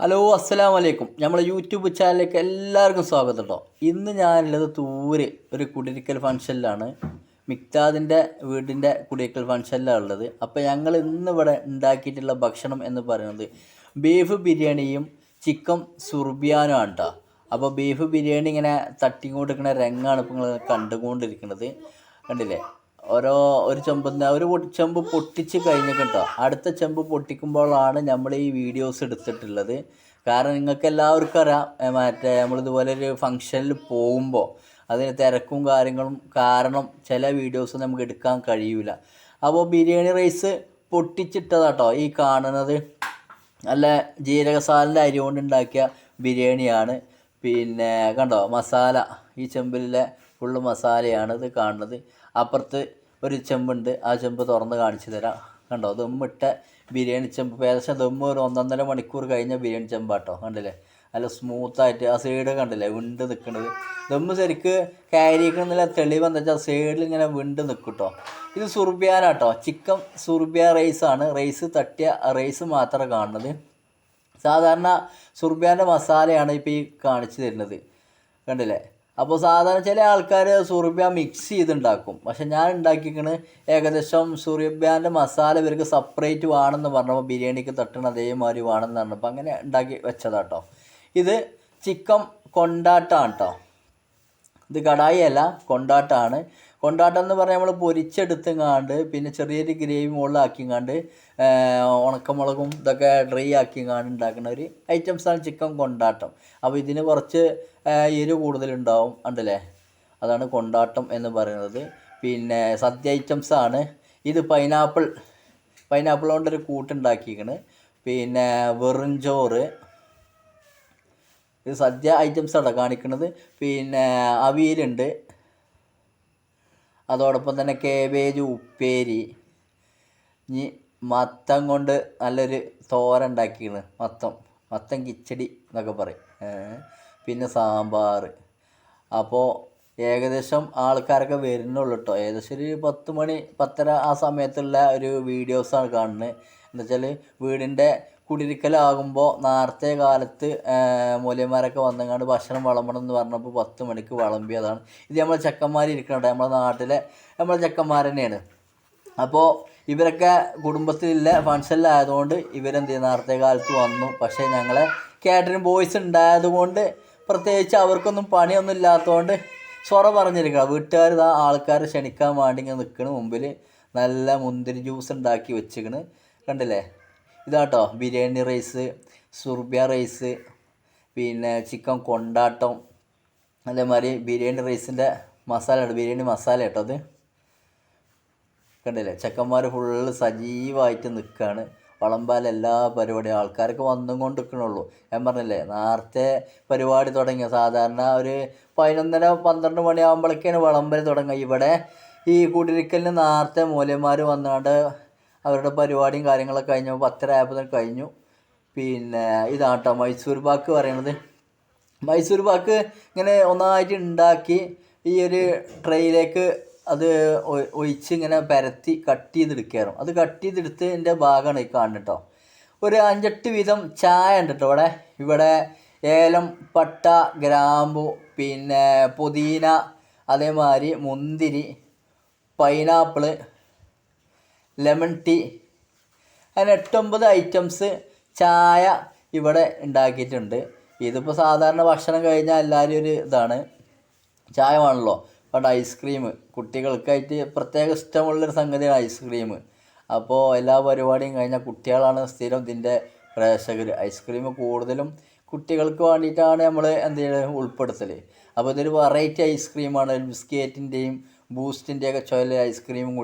Hello അസ്സലാം വലൈക്കും നമ്മളെ യൂട്യൂബ് ചാനലിലേക്ക് എല്ലാവർക്കും സ്വാഗതം കേട്ടോ ഇന്ന് ഞാനുള്ളത് തൂര് ഒരു കുടിരിക്കൽ ഫംഗ്ഷനിലാണ്. മിക്താദിന്റെ വീടിന്റെ കുടിരിക്കൽ ഫംഗ്ഷനിലാണ് ഉള്ളത്. അപ്പോൾ ഞങ്ങൾ ഇന്ന് ഇവിടെ ഉണ്ടാക്കിയിട്ടുള്ള ഭക്ഷണം എന്ന് പറയുന്നത് ബീഫ് ബിരിയാണിയും ചിക്കൻ സുർബിയാനും ആണ് കേട്ടോ അപ്പോൾ ബീഫ് ബിരിയാണി ഇങ്ങനെ തട്ടിക്കൊണ്ടിരിക്കുന്ന രംഗമാണ് ഇപ്പോൾ നിങ്ങൾ കണ്ടുകൊണ്ടിരിക്കുന്നത്. കണ്ടില്ലേ? ഓരോ ഒരു ചെമ്പ് ഒരു ചെമ്പ് പൊട്ടിച്ച് കഴിഞ്ഞു കേട്ടോ. അടുത്ത ചെമ്പ് പൊട്ടിക്കുമ്പോഴാണ് നമ്മൾ ഈ വീഡിയോസ് എടുത്തിട്ടുള്ളത്. കാരണം നിങ്ങൾക്ക് എല്ലാവർക്കും അറിയാം മറ്റേ നമ്മളിതുപോലെ ഒരു ഫംഗ്ഷനിൽ പോകുമ്പോൾ അതിന് തിരക്കും കാര്യങ്ങളും കാരണം ചില വീഡിയോസ് നമുക്ക് എടുക്കാൻ കഴിയില്ല അപ്പോൾ ബിരിയാണി റൈസ് പൊട്ടിച്ചിട്ടതാട്ടോ ഈ കാണുന്നത്. നല്ല ജീരകസാലിന്റെ അരി കൊണ്ട് ഉണ്ടാക്കിയ ബിരിയാണിയാണ്. പിന്നെ കണ്ടോ മസാല ഈ ചെമ്പിലെ ഫുള്ള് മസാലയാണ് ഇത് കാണുന്നത്. അപ്പുറത്ത് ഒരു ചെമ്പുണ്ട്. ആ ചെമ്പ് തുറന്ന് കാണിച്ചു തരാം. കണ്ടോ? ദമ്മിട്ട ബിരിയാണി ചെമ്പ്. ഏകദേശം ദമ്മ് ഒരു ഒന്നൊന്നര മണിക്കൂർ കഴിഞ്ഞ ബിരിയാണി ചെമ്പാട്ടോ. കണ്ടില്ലേ? നല്ല സ്മൂത്തായിട്ട് ആ സൈഡ് കണ്ടില്ലേ? വിണ്ട് നിൽക്കുന്നത് ദമ്മ് ശരിക്ക് കയറിയിരിക്കുന്നില്ല തെളിവ് എന്താ വെച്ചാൽ സൈഡിൽ ഇങ്ങനെ വിണ്ട് നിൽക്കും കേട്ടോ ഇത് സുർബിയാനാട്ടോ ചിക്കൻ സുർബിയ ആണ്. റൈസ് തട്ടിയ റൈസ് മാത്രമേ കാണുന്നത്. സാധാരണ സുർബിയാന്റെ മസാലയാണ് ഇപ്പോൾ ഈ കാണിച്ചു തരുന്നത്. കണ്ടില്ലേ? അപ്പോൾ സാധാരണ ചില ആൾക്കാർ സൂര്യബ്യാൻ മിക്സ് ചെയ്തുണ്ടാക്കും. പക്ഷെ ഞാൻ ഉണ്ടാക്കിക്കണ് ഏകദേശം സൂര്യബ്യാന്റെ മസാല ഇവർക്ക് സെപ്പറേറ്റ് വേണമെന്ന് പറഞ്ഞപ്പോൾ ബിരിയാണിക്ക് തട്ടണ അതേമാതിരി വേണമെന്ന് പറഞ്ഞപ്പോൾ അങ്ങനെ ഉണ്ടാക്കി വെച്ചതാട്ടോ. ഇത് ചിക്കൻ കൊണ്ടാട്ടാണ് കേട്ടോ ഇത് കടായി അല്ല കൊണ്ടാട്ടാണ്. കൊണ്ടാട്ടം എന്ന് പറഞ്ഞാൽ നമ്മൾ പൊരിച്ചെടുത്തങ്ങാണ്ട് പിന്നെ ചെറിയൊരു ഗ്രേവി മുകളിലാക്കിങ്ങാണ്ട് ഉണക്കമുളകും ഇതൊക്കെ ഡ്രൈ ആക്കിങ്ങാണ്ട് ഉണ്ടാക്കുന്ന ഒരു ഐറ്റംസാണ് ചിക്കൻ കൊണ്ടാട്ടം. അപ്പോൾ ഇതിന് കുറച്ച് എരിവ് കൂടുതലുണ്ടാവും ഉണ്ടല്ലേ അതാണ് കൊണ്ടാട്ടം എന്ന് പറയുന്നത്. പിന്നെ സദ്യ ഐറ്റംസ് ആണ് ഇത് പൈനാപ്പിൾ പൈനാപ്പിൾ കൊണ്ടൊരു കൂട്ടുണ്ടാക്കിയിരിക്കണ് പിന്നെ വെറും ചോറ്. ഇത് സദ്യ ഐറ്റംസ് ആണ് കാണിക്കുന്നത് പിന്നെ അവിയലുണ്ട്. അതോടൊപ്പം തന്നെ കേബേജ് ഉപ്പേരി. ഇനി മത്തം കൊണ്ട് നല്ലൊരു തോരൻ ഉണ്ടാക്കിയാണ്. മത്തം മത്തം കിച്ചടി എന്നൊക്കെ പറയും. പിന്നെ സാമ്പാർ അപ്പോൾ ഏകദേശം ആൾക്കാരൊക്കെ വരുന്നുള്ളൂ കേട്ടോ ഏകദേശം ഒരു പത്ത് മണി പത്തര ആ സമയത്തുള്ള ഒരു വീഡിയോസാണ് കാണുന്നത്. എന്താ വെച്ചാൽ വീടിന്റെ കുടിരിക്കലാകുമ്പോൾ നേരത്തെ കാലത്ത് മൂലയന്മാരൊക്കെ വന്നങ്ങാണ്ട് ഭക്ഷണം വിളമ്പണം എന്ന് പറഞ്ഞപ്പോൾ പത്ത് മണിക്ക് വിളമ്പിയതാണ്. ഇത് നമ്മളെ ചെക്കന്മാർ ഇരിക്കുന്നുണ്ട് നമ്മളെ നാട്ടിലെ നമ്മളെ ചെക്കന്മാർ തന്നെയാണ്. അപ്പോൾ ഇവരൊക്കെ കുടുംബത്തിലില്ല ഫങ്ഷനിലായതുകൊണ്ട് ഇവരെന്ത് ചെയ്യും നേരത്തെ കാലത്ത് വന്നു. പക്ഷേ ഞങ്ങളെ കാറ്ററിംഗ് ബോയ്സ് ഉണ്ടായതുകൊണ്ട് പ്രത്യേകിച്ച് അവർക്കൊന്നും പണിയൊന്നും ഇല്ലാത്തതുകൊണ്ട് സൊറ പറഞ്ഞിരിക്കണം. വീട്ടുകാർ ഇതാ ആൾക്കാരെ ക്ഷണിക്കാൻ വേണ്ടി ഇങ്ങനെ നിൽക്കണ് മുമ്പിൽ നല്ല മുന്തിരി ജ്യൂസ് ഉണ്ടാക്കി വെച്ചിക്കണ് കണ്ടില്ലേ? ഇതാട്ടോ. ബിരിയാണി റൈസ് സുർബിയ റൈസ് പിന്നെ ചിക്കൻ കൊണ്ടാട്ടം. അതേമാതിരി ബിരിയാണി റൈസിന്റെ മസാല ഉണ്ട് ബിരിയാണി മസാല കേട്ടോ അത്. കണ്ടില്ലേ? ചെക്കന്മാർ ഫുള്ള് സജീവമായിട്ട് നിൽക്കുകയാണ് വളമ്പാല എല്ലാ പരിപാടിയും. ആൾക്കാരൊക്കെ വന്നും കൊണ്ട് നിൽക്കണുള്ളൂ ഞാൻ പറഞ്ഞില്ലേ നേരത്തെ പരിപാടി തുടങ്ങിയ സാധാരണ ഒരു പതിനൊന്നര പന്ത്രണ്ട് മണിയാകുമ്പോഴേക്കാണ് വിളമ്പൽ തുടങ്ങുക. ഇവിടെ ഈ കുടിരിക്കലിന് നേരത്തെ മൂലന്മാർ വന്നുകൊണ്ട് അവരുടെ പരിപാടിയും കാര്യങ്ങളൊക്കെ കഴിഞ്ഞു. പത്തര ആയപ്പോൾ കഴിഞ്ഞു. പിന്നെ ഇതാട്ടോ മൈസൂർ പാക്ക് പറയണത്. മൈസൂർ പാക്ക് ഇങ്ങനെ ഒന്നായിട്ട് ഉണ്ടാക്കി ഈ ഒരു ട്രെയിലേക്ക് അത് ഒഴിച്ച് ഇങ്ങനെ പരത്തി കട്ട് ചെയ്തെടുക്കുകയായിരുന്നു അത് കട്ട് ചെയ്തെടുത്ത് എന്റെ ഭാഗമാണ് ഈ കാണുന്നത് കേട്ടോ ഒരു അഞ്ചെട്ട് വീതം ചായ ഉണ്ട് കേട്ടോ ഇവിടെ. ഇവിടെ ഏലം പട്ട ഗ്രാമ്പു പിന്നെ പുതിന അതേമാതിരി മുന്തിരി പൈനാപ്പിൾ ലെമൺ ടീ അങ്ങനെ എട്ടൊമ്പത് ഐറ്റംസ് ചായ ഇവിടെ ഉണ്ടാക്കിയിട്ടുണ്ട്. ഇതിപ്പോൾ സാധാരണ ഭക്ഷണം കഴിഞ്ഞാൽ എല്ലാവരും ഒരു ഇതാണ്. ചായ വേണമല്ലോ പണ്ട് ഐസ്ക്രീം കുട്ടികൾക്കായിട്ട് പ്രത്യേക ഇഷ്ടമുള്ളൊരു സംഗതിയാണ് ഐസ്ക്രീം അപ്പോൾ എല്ലാ പരിപാടിയും കഴിഞ്ഞാൽ കുട്ടികളാണ് സ്ഥിരം ഇതിന്റെ പ്രേക്ഷകർ. ഐസ്ക്രീം കൂടുതലും കുട്ടികൾക്ക് വേണ്ടിയിട്ടാണ് നമ്മൾ എന്ത് ചെയ്യുന്നത് ഉൾപ്പെടുത്തൽ അപ്പോൾ ഇതൊരു വെറൈറ്റി ഐസ്ക്രീമാണ് ബിസ്ക്കറ്റിന്റെയും ബൂസ്റ്റിന്റെയൊക്കെ ചുവല ഐസ്ക്രീമും